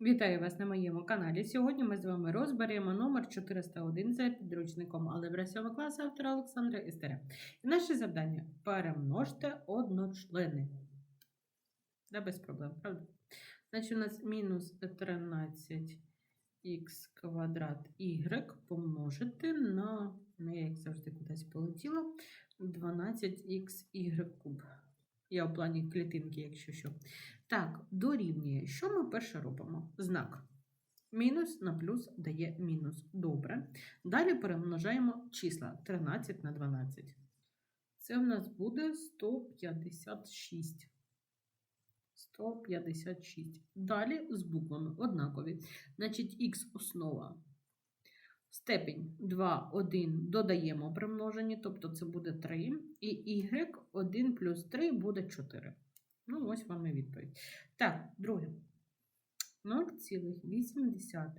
Вітаю вас на моєму каналі. Сьогодні ми з вами розберемо номер 401 за підручником Алебра 7 класу автора Олександра Істеря. І наше завдання перемножте одночлени. Да, без проблем, правда? Значить, у нас мінус 13х квадрат y помножити на, ну, я як завжди кудись полетіла, 12х куб. Я у плані клітинки, якщо що. Так, дорівнює. Що ми перше робимо? Знак. Мінус на плюс дає мінус. Добре. Далі перемножаємо числа 13 на 12. Це в нас буде 156. 156. Далі з буквами однакові. Значить, х основа. Степень 2, 1 додаємо при множенні, тобто це буде 3. І y 1 плюс 3 буде 4. Ну, ось вам і відповідь. Так, друге. 0,8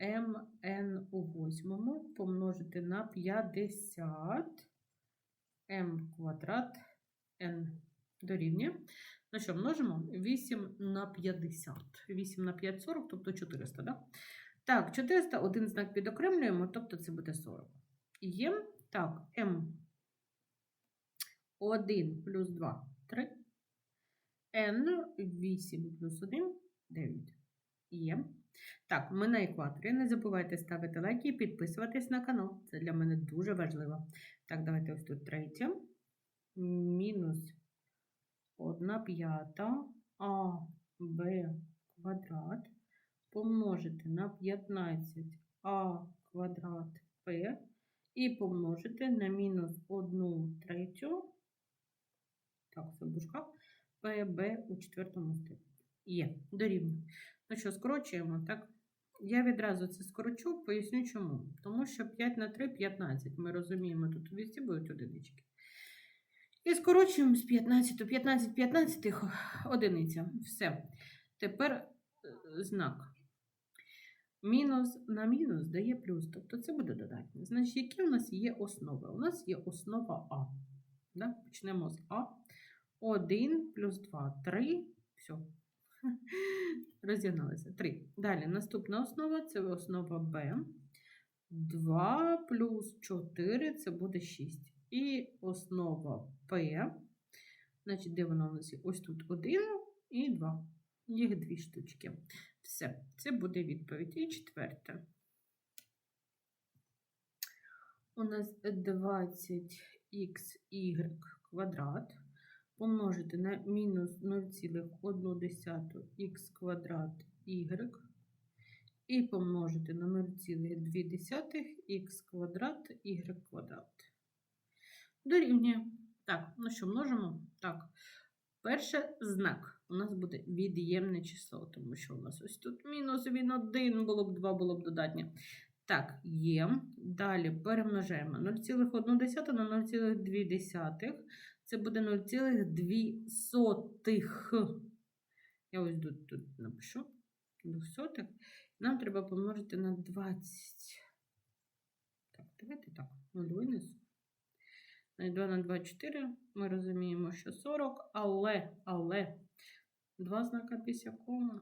mn у восьмому помножити на 50 m квадрат n дорівнює. Ну що, множимо 8 на 50. 8 на 5 – 40, тобто 400, да? Так, 400, один знак підокремлюємо, тобто це буде 40. Є, так, m 1 плюс 2 – 3. n 8 плюс 1 – 9. Є. Так, ми на екваторі. Не забувайте ставити лайки і підписуватись на канал. Це для мене дуже важливо. Так, давайте ось тут третє. Мінус 1 п'ята а б квадрат помножити на 15а квадрат П і помножити на мінус 1 третю, так, це в дужках, ПБ у четвертому степені. Є, дорівнює. Ну що, скорочуємо, так? Я відразу це скорочу, поясню чому. Тому що 5 на 3 – 15. Ми розуміємо, тут у вісті будуть одинички. І скорочуємо з 15, 15, 15 одиниця. Все. Тепер е, знак. Мінус на мінус дає плюс, тобто це буде додатнє. Значить, які у нас є основи? У нас є основа А. Да? Почнемо з А. 1 плюс 2, 3. Все. Розігналися. 3. Далі наступна основа це основа Б. 2 плюс 4 це буде 6. І основа П. Значить, де вона у нас є? Ось тут 1 і 2. Їх дві штучки. Все, це буде відповідь. І четверте. У нас 20х квадрат помножити на мінус 0,1х квадрат y і помножити на 0,2х квадрат y квадрат. Дорівнює. Так, ну що, множимо? Так. Перше знак у нас буде від'ємне число, тому що у нас ось тут мінус він 1, було б 2, було б додатнє. Так, є. Далі перемножаємо 0,1 на 0,2. Це буде 0,2. Я ось тут, тут напишу 200. Нам треба помножити на 20. Так, давайте так, 0 винесу. 2 на 2 – 4. Ми розуміємо, що 40, але, але, два знака після кома.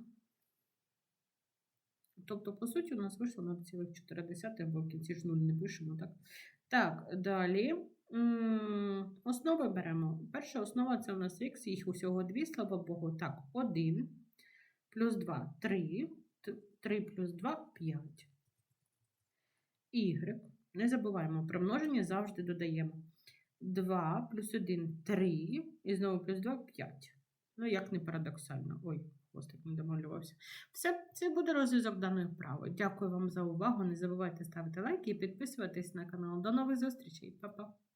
Тобто, по суті, у нас вийшло 0,4, або в кінці ж 0 не пишемо, так? Так, далі. Основи беремо. Перша основа це у нас х, їх усього 2, слава Богу. Так, 1 плюс 2 3, 3 плюс 2 5. Y. Не забуваємо, при множенні завжди додаємо. 2 плюс 1 3, і знову плюс 2 5. Ну, як не парадоксально. Ой, хвостик не домалювався. Все, це буде розв'язок даної вправи. Дякую вам за увагу. Не забувайте ставити лайки і підписуватись на канал. До нових зустрічей. Па-па!